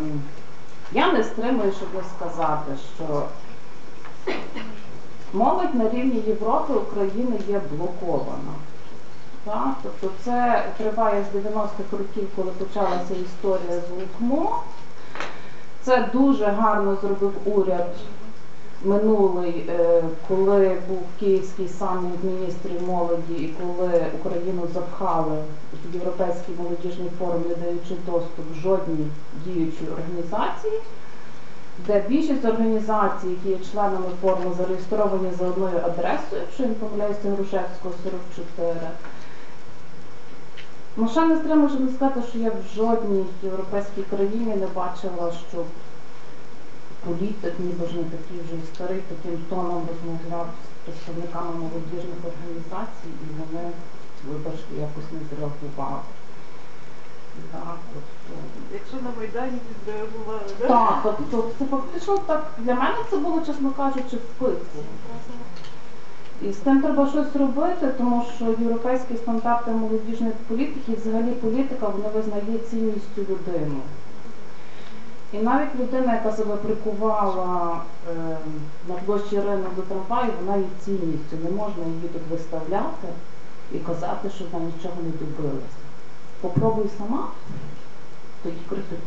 ем, я не стримую, щоб не сказати, що молодь на рівні Європи України є блокована. Так? Тобто це триває з 90-х років, коли почалася історія з УКМО. Це дуже гарно зробив уряд минулий, е, коли був київський саміт міністрів молоді і коли Україну запхали в Європейський молодіжний форум, не даючи доступ жодній діючій організації, де більшість організацій, які є членами форуму, зареєстровані за одною адресою, якщо я не Грушевського 44. Ну, ще не стримую, щоб не сказати, що я в жодній європейській країні не бачила, що політик, ніби ж не такий вже і старий, таким тоном розмовляв з представниками молодіжних організацій, і вони, вибачте, якось не зреагували. Так, тобто, Якщо на Майдані відреагували, так, тобто це фактично так, для мене це було, чесно кажучи, в пику. І з тим треба щось робити, тому що європейські стандарти молодіжної політики, і взагалі політика, вона визнає цінністю людину. І навіть людина, яка себе прикувала е, на площі ринок до трамваю, вона є цінністю. Не можна її тут виставляти і казати, що вона нічого не добилася. Попробуй сама, тоді критикуй.